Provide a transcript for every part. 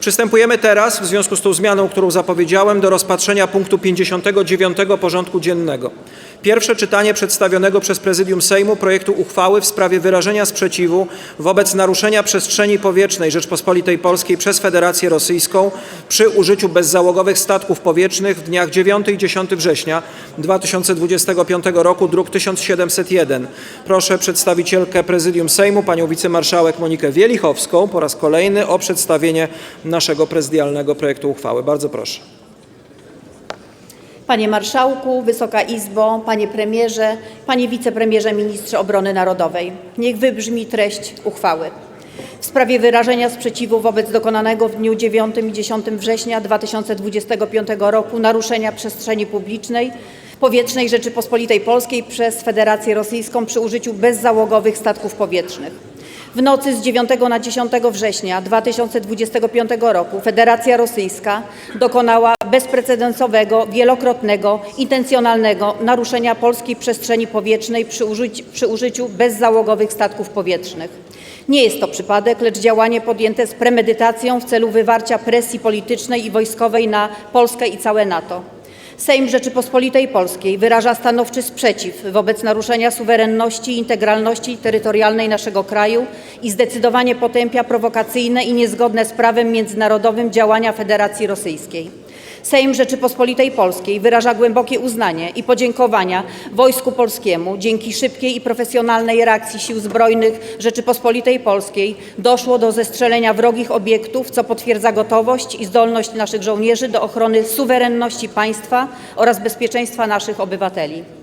Przystępujemy teraz, w związku z tą zmianą, którą zapowiedziałem, do rozpatrzenia punktu 59 porządku dziennego. Pierwsze czytanie przedstawionego przez Prezydium Sejmu projektu uchwały w sprawie wyrażenia sprzeciwu wobec naruszenia przestrzeni powietrznej Rzeczpospolitej Polskiej przez Federację Rosyjską przy użyciu bezzałogowych statków powietrznych w dniach 9 i 10 września 2025 roku, druk 1701. Proszę przedstawicielkę Prezydium Sejmu, panią wicemarszałek Monikę Wielichowską po raz kolejny o przedstawienie naszego prezydialnego projektu uchwały. Bardzo proszę. Panie Marszałku, Wysoka Izbo, Panie Premierze, Panie Wicepremierze Ministrze Obrony Narodowej. Niech wybrzmi treść uchwały. W sprawie wyrażenia sprzeciwu wobec dokonanego w dniu 9 i 10 września 2025 roku naruszenia przestrzeni publicznej powietrznej Rzeczypospolitej Polskiej przez Federację Rosyjską przy użyciu bezzałogowych statków powietrznych. W nocy z 9 na 10 września 2025 roku Federacja Rosyjska dokonała bezprecedensowego, wielokrotnego, intencjonalnego naruszenia polskiej przestrzeni powietrznej przy przy użyciu bezzałogowych statków powietrznych. Nie jest to przypadek, lecz działanie podjęte z premedytacją w celu wywarcia presji politycznej i wojskowej na Polskę i całe NATO. Sejm Rzeczypospolitej Polskiej wyraża stanowczy sprzeciw wobec naruszenia suwerenności i integralności terytorialnej naszego kraju i zdecydowanie potępia prowokacyjne i niezgodne z prawem międzynarodowym działania Federacji Rosyjskiej. Sejm Rzeczypospolitej Polskiej wyraża głębokie uznanie i podziękowania Wojsku Polskiemu. Dzięki szybkiej i profesjonalnej reakcji Sił Zbrojnych Rzeczypospolitej Polskiej doszło do zestrzelenia wrogich obiektów, co potwierdza gotowość i zdolność naszych żołnierzy do ochrony suwerenności państwa oraz bezpieczeństwa naszych obywateli.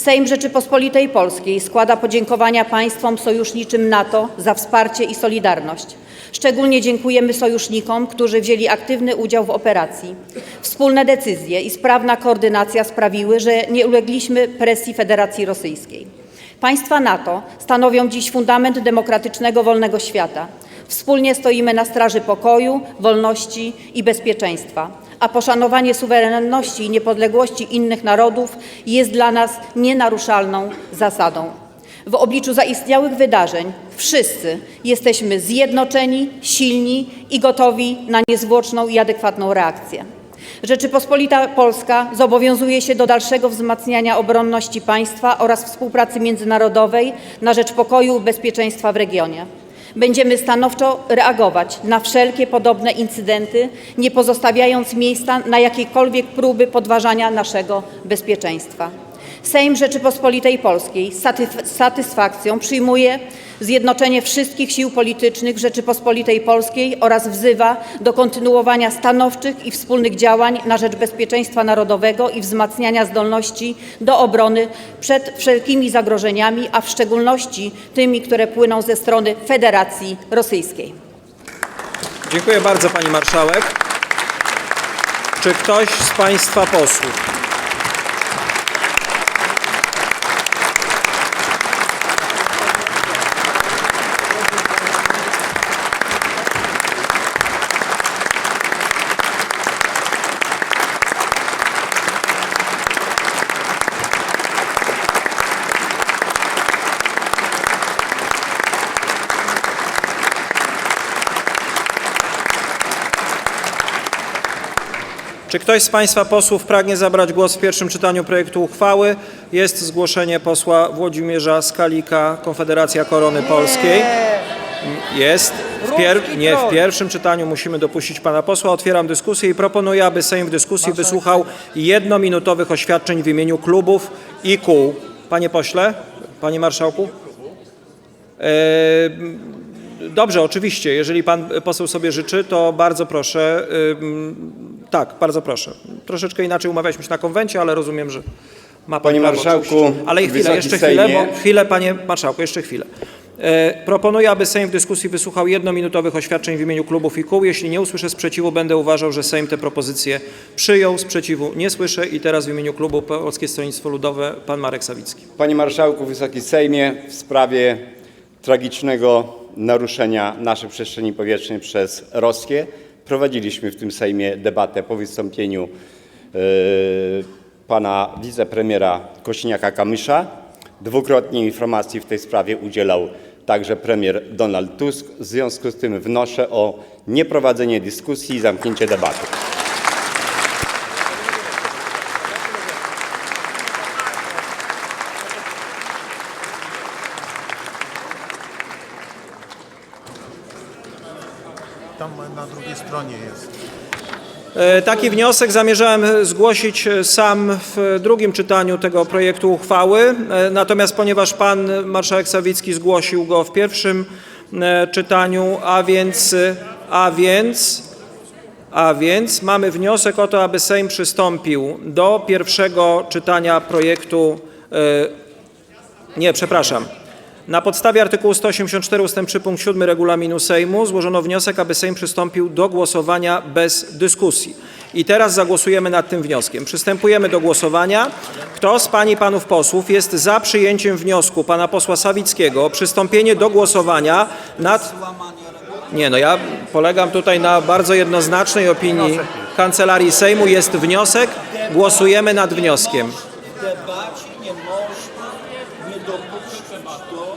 Sejm Rzeczypospolitej Polskiej składa podziękowania państwom sojuszniczym NATO za wsparcie i solidarność. Szczególnie dziękujemy sojusznikom, którzy wzięli aktywny udział w operacji. Wspólne decyzje i sprawna koordynacja sprawiły, że nie ulegliśmy presji Federacji Rosyjskiej. Państwa NATO stanowią dziś fundament demokratycznego, wolnego świata. Wspólnie stoimy na straży pokoju, wolności i bezpieczeństwa, a poszanowanie suwerenności i niepodległości innych narodów jest dla nas nienaruszalną zasadą. W obliczu zaistniałych wydarzeń wszyscy jesteśmy zjednoczeni, silni i gotowi na niezwłoczną i adekwatną reakcję. Rzeczypospolita Polska zobowiązuje się do dalszego wzmacniania obronności państwa oraz współpracy międzynarodowej na rzecz pokoju i bezpieczeństwa w regionie. Będziemy stanowczo reagować na wszelkie podobne incydenty, nie pozostawiając miejsca na jakiekolwiek próby podważania naszego bezpieczeństwa. Sejm Rzeczypospolitej Polskiej z satysfakcją przyjmuje zjednoczenie wszystkich sił politycznych Rzeczypospolitej Polskiej oraz wzywa do kontynuowania stanowczych i wspólnych działań na rzecz bezpieczeństwa narodowego i wzmacniania zdolności do obrony przed wszelkimi zagrożeniami, a w szczególności tymi, które płyną ze strony Federacji Rosyjskiej. Dziękuję bardzo pani marszałek. Czy ktoś z państwa posłów Czy ktoś z Państwa posłów pragnie zabrać głos w pierwszym czytaniu projektu uchwały? Jest zgłoszenie posła Włodzimierza Skalika, Konfederacja Korony Polskiej. Jest. W pier... Nie, w pierwszym czytaniu musimy dopuścić pana posła. Otwieram dyskusję i proponuję, aby Sejm w dyskusji wysłuchał jednominutowych oświadczeń w imieniu klubów i kół. Panie pośle, panie marszałku? E, Dobrze, oczywiście. Jeżeli pan poseł sobie życzy, to bardzo proszę. Tak, bardzo proszę. Troszeczkę inaczej umawialiśmy się na konwencie, ale rozumiem, że ma pan Panie prawo marszałku, oczywiście. Ale chwilę, Wysoki jeszcze chwilę, Sejmie. bo chwilę, panie marszałku, jeszcze chwilę. E, Proponuję, aby Sejm w dyskusji wysłuchał jednominutowych oświadczeń w imieniu klubów i kół. Jeśli nie usłyszę sprzeciwu, będę uważał, że Sejm te propozycje przyjął. Sprzeciwu nie słyszę i teraz w imieniu klubu Polskie Stronnictwo Ludowe pan Marek Sawicki. Panie Marszałku, Wysoki Sejmie, w sprawie tragicznego naruszenia naszej przestrzeni powietrznej przez Rosję prowadziliśmy w tym Sejmie debatę po wystąpieniu e, pana wicepremiera Kośniaka-Kamysza. Dwukrotnie informacji w tej sprawie udzielał także premier Donald Tusk. W związku z tym wnoszę o nieprowadzenie dyskusji i zamknięcie debaty. Tam na drugiej stronie jest. E, Taki wniosek zamierzałem zgłosić e, sam w drugim czytaniu tego projektu uchwały, e, natomiast ponieważ pan marszałek Sawicki zgłosił go w pierwszym czytaniu, a więc, a więc, a więc mamy wniosek o to, aby Sejm przystąpił do pierwszego czytania projektu nie, przepraszam. Na podstawie artykułu 184 ust. 3 punkt 7 regulaminu Sejmu złożono wniosek, aby Sejm przystąpił do głosowania bez dyskusji. I teraz zagłosujemy nad tym wnioskiem. Przystępujemy do głosowania. Kto z pań i panów posłów jest za przyjęciem wniosku pana posła Sawickiego o przystąpienie do głosowania nad... Nie, no ja polegam tutaj na bardzo jednoznacznej opinii Kancelarii Sejmu. Jest wniosek, głosujemy nad wnioskiem. debacie nie można nie dopuszczać do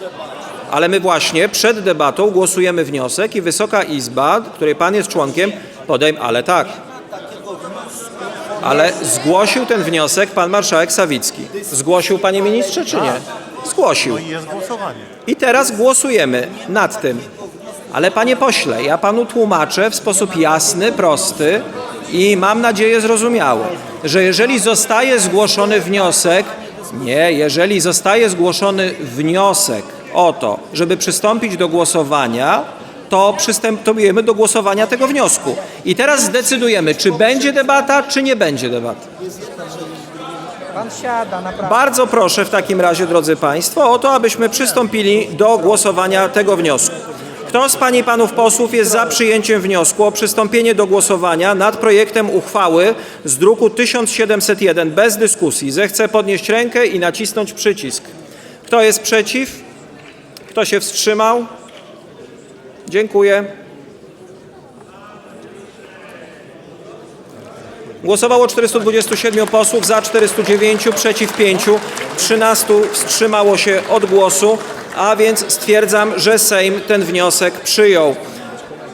debaty. Ale my właśnie przed debatą głosujemy wniosek i Wysoka Izba, której Pan jest członkiem, podejm... Ale tak. Ale zgłosił ten wniosek Pan Marszałek Sawicki. Zgłosił Panie Ministrze, czy nie? Zgłosił. No i jest głosowanie. I teraz głosujemy nad tym. Ale Panie Pośle, ja Panu tłumaczę w sposób jasny, prosty i mam nadzieję zrozumiały, że jeżeli zostaje zgłoszony wniosek, nie, jeżeli zostaje zgłoszony wniosek o to, żeby przystąpić do głosowania, to przystępujemy do głosowania tego wniosku. I teraz zdecydujemy, czy będzie debata, czy nie będzie debaty. Pan siada, naprawdę. Bardzo proszę w takim razie, drodzy Państwo, o to, abyśmy przystąpili do głosowania tego wniosku. Kto z Pań i Panów posłów jest za przyjęciem wniosku o przystąpienie do głosowania nad projektem uchwały z druku 1701 bez dyskusji, zechce podnieść rękę i nacisnąć przycisk. Kto jest przeciw? Kto się wstrzymał? Dziękuję. Głosowało 427 posłów, za 409, przeciw 5, 13 wstrzymało się od głosu, a więc stwierdzam, że Sejm ten wniosek przyjął.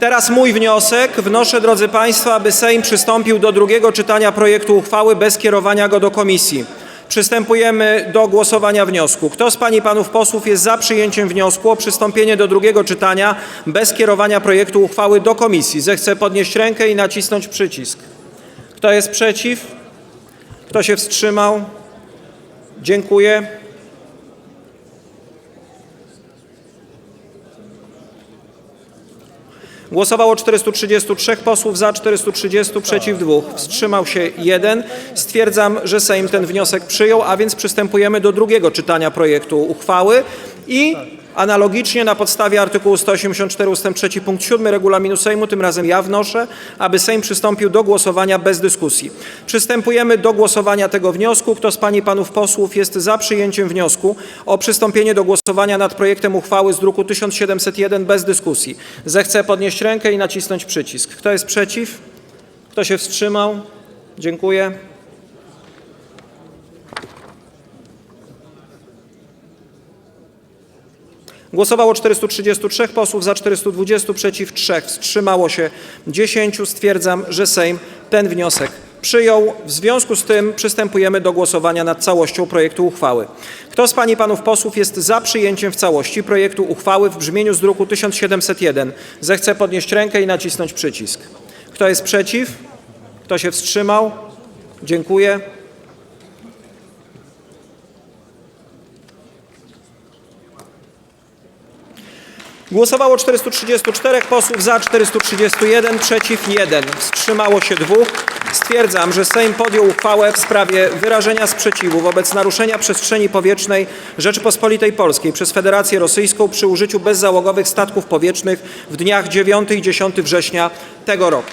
Teraz mój wniosek. Wnoszę, drodzy Państwo, aby Sejm przystąpił do drugiego czytania projektu uchwały bez kierowania go do komisji. Przystępujemy do głosowania wniosku. Kto z Pań i Panów posłów jest za przyjęciem wniosku o przystąpienie do drugiego czytania bez kierowania projektu uchwały do komisji? Zechce podnieść rękę i nacisnąć przycisk. Kto jest przeciw? Kto się wstrzymał? Dziękuję. Głosowało 433 posłów, za 430, przeciw 2. Wstrzymał się 1. Stwierdzam, że Sejm ten wniosek przyjął, a więc przystępujemy do drugiego czytania projektu uchwały i analogicznie na podstawie artykułu 184 ust. 3 punkt 7 regulaminu Sejmu, tym razem ja wnoszę, aby Sejm przystąpił do głosowania bez dyskusji. Przystępujemy do głosowania tego wniosku. Kto z Pań i Panów posłów jest za przyjęciem wniosku o przystąpienie do głosowania nad projektem uchwały z druku 1701 bez dyskusji? Zechce podnieść rękę i nacisnąć przycisk. Kto jest przeciw? Kto się wstrzymał? Dziękuję. Głosowało 433 posłów, za 420, przeciw 3, wstrzymało się 10. Stwierdzam, że Sejm ten wniosek przyjął. W związku z tym przystępujemy do głosowania nad całością projektu uchwały. Kto z Pań i Panów posłów jest za przyjęciem w całości projektu uchwały w brzmieniu z druku 1701? Zechce podnieść rękę i nacisnąć przycisk. Kto jest przeciw? Kto się wstrzymał? Dziękuję. Głosowało 434 posłów, za 431, przeciw 1. Wstrzymało się dwóch. Stwierdzam, że Sejm podjął uchwałę w sprawie wyrażenia sprzeciwu wobec naruszenia przestrzeni powietrznej Rzeczypospolitej Polskiej przez Federację Rosyjską przy użyciu bezzałogowych statków powietrznych w dniach 9 i 10 września tego roku.